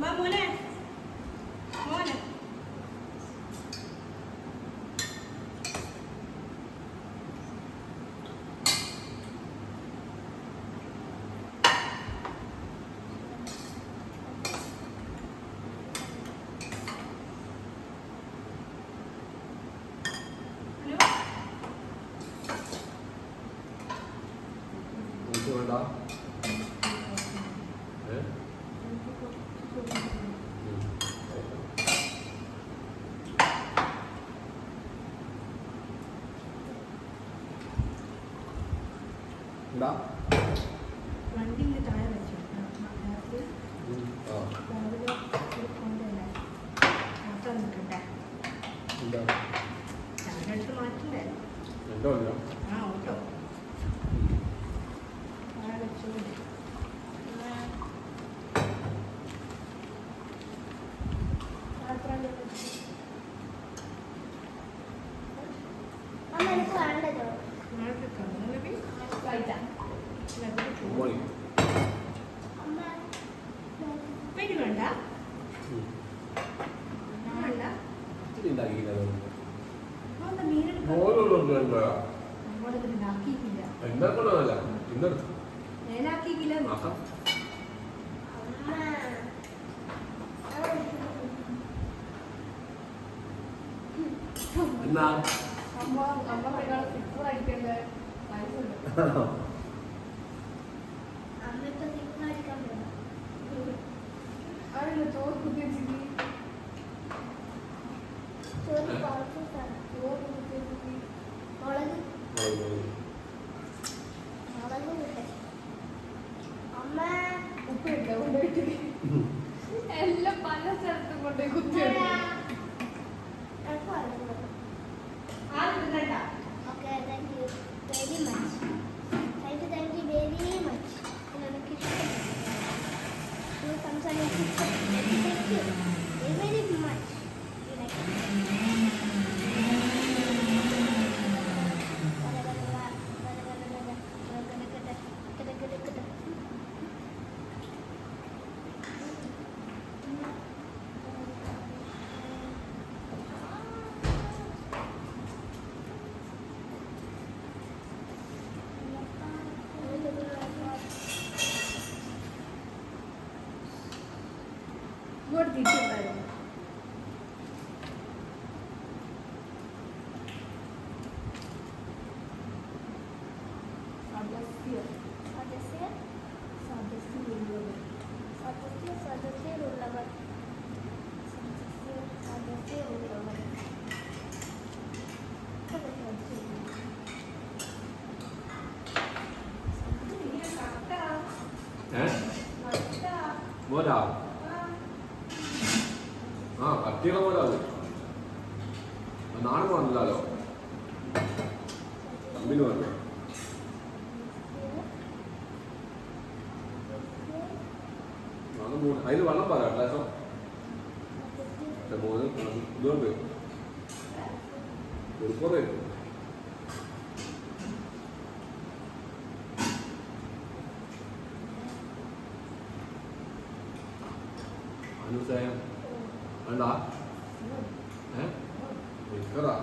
ba muốn này muốn này đó. Đấy. എന്താ എന്തോ ആ ഓട്ടോ. ആ വെച്ചോളൂ. എന്നാ? അമ്മ അമ്മ അടിക്കണ്ടേ ചോറ് കുത്തി വെച്ചിട്ട് ചോറ്. ചോറ് കുത്തി വെച്ചിട്ട് മുളക് മോളി, മോളി. മുളക് കൂട്ടെ. അമ്മ ഉപ്പ് കൊണ്ടുപോയിട്ട് എല്ലാം പല സ്ഥലത്തും കൊണ്ടുപോയി കുത്തി सदस्य सदस्य सदस्य सदस्य सदस्य उल्लंघन सदस्य सदस्य उल्लंघन What up? ആ കട്ടിയുള്ള പോലെ അത് നാണം വന്നില്ലല്ലോ കമ്പനി വന്നു അതിൽ വെള്ളം പറ ഗ്ലാസോ മൂന്ന് ഇതുകൊണ്ട് കൊടുക്കോറേ അനുസയം വേണ്ട ഏ? നിക്കറാ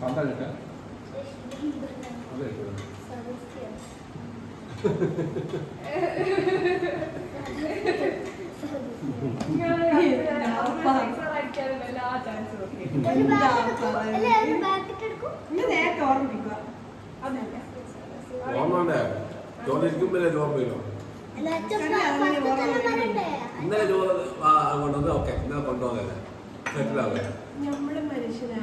പന്തലിട്ട്. ഇന്നലെ കൊണ്ടുവന്ന് ഓക്കെ. ഇന്നലെ കൊണ്ടുപോകല്ലേ? സെറ്റിലാവേ നമ്മൾ മനുഷ്യനാ.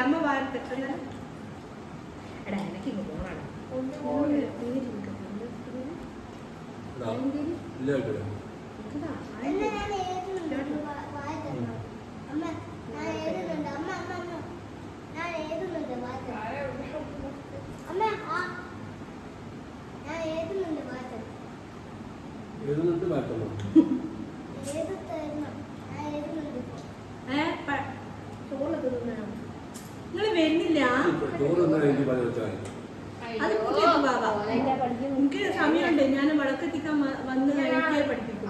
അമ്മ വാർത്ത എടാ എനിക്ക് പോകണം ഇല്ല കേട്ടോ. അമ്മ ചോറൊന്നും എനിക്ക് അത് സമയമുണ്ട്. ഞാൻ വടക്കെത്തിക്കാൻ വന്ന് പഠിപ്പിക്കും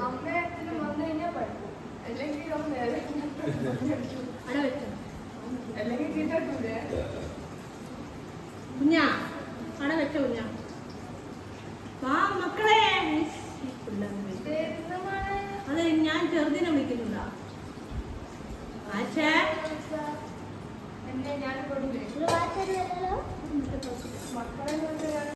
കുഞ്ഞ അട വെച്ച കുഞ്ഞാ.